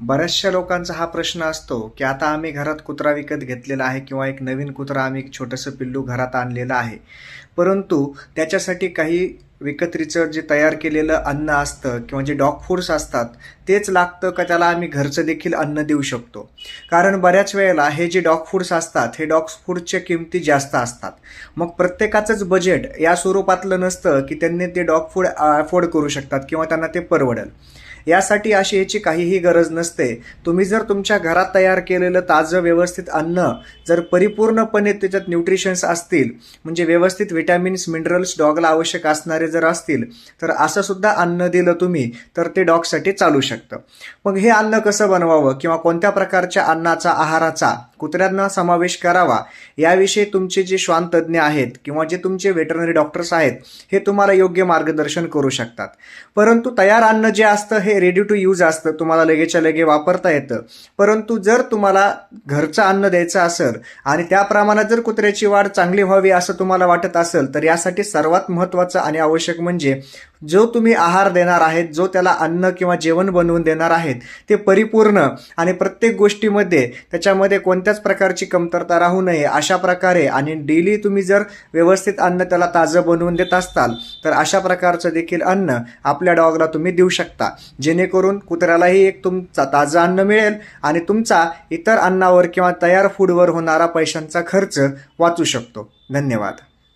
बऱ्याचशा लोकांचा हा प्रश्न असतो की आता आम्ही घरात कुत्रा विकत घेतलेला आहे किंवा एक नवीन कुत्रा आम्ही एक छोटंसं पिल्लू घरात आणलेलं आहे. परंतु त्याच्यासाठी काही विकत्रीचं जे तयार केलेलं अन्न असतं किंवा जे डॉग फूड्स असतात तेच लागतं का त्याला आम्ही घरचं देखील अन्न देऊ शकतो? कारण बऱ्याच वेळेला हे जे डॉग फूड्स असतात हे डॉग फूडच्या किमती जास्त असतात. मग प्रत्येकाचंच बजेट या स्वरूपातलं नसतं की त्यांनी ते डॉग फूड अफोर्ड करू शकतात किंवा त्यांना ते परवडेल. यासाठी अशी याची काहीही गरज नसते. तुम्ही जर तुमच्या घरात तयार केलेलं ताजं व्यवस्थित अन्न जर परिपूर्णपणे त्याच्यात न्यूट्रिशन्स असतील म्हणजे व्यवस्थित विटॅमिन्स मिनरल्स डॉगला आवश्यक असणारे जर असतील तर असं सुद्धा अन्न दिलं तुम्ही तर ते डॉगसाठी चालू शकतं. मग हे अन्न कसं बनवावं किंवा कोणत्या प्रकारच्या अन्नाचा आहाराचा कुत्र्यांना समावेश करावा. याविषयी तुमचे जे श्वानतज्ज्ञ आहेत किंवा जे तुमचे वेटरनरी डॉक्टर्स आहेत हे तुम्हाला योग्य मार्गदर्शन करू शकतात. परंतु तयार अन्न जे असतं हे रेडी टू यूज असतं तुम्हाला लगेच्या लगे वापरता येतं. परंतु जर तुम्हाला घरचं अन्न द्यायचं असेल आणि त्या प्रमाणात जर कुत्र्याची वाढ चांगली व्हावी असं तुम्हाला वाटत असेल तर यासाठी सर्वात महत्त्वाचं आणि आवश्यक म्हणजे जो तुम्ही आहार देणार आहेत जो त्याला अन्न किंवा जेवण बनवून देणार आहेत ते परिपूर्ण आणि प्रत्येक गोष्टीमध्ये त्याच्यामध्ये कोणत्याच प्रकारची कमतरता राहू नये अशा प्रकारे. आणि डेली तुम्ही जर व्यवस्थित अन्न त्याला ताजं बनवून देत असताल तर अशा प्रकारचं देखील अन्न आपल्या डॉगला तुम्ही देऊ शकता. जेणेकरून कुत्र्यालाही एक तुमचा ताजं अन्न मिळेल आणि तुमचा इतर अन्नावर किंवा तयार फूडवर होणारा पैशांचा खर्च वाचू शकतो. धन्यवाद.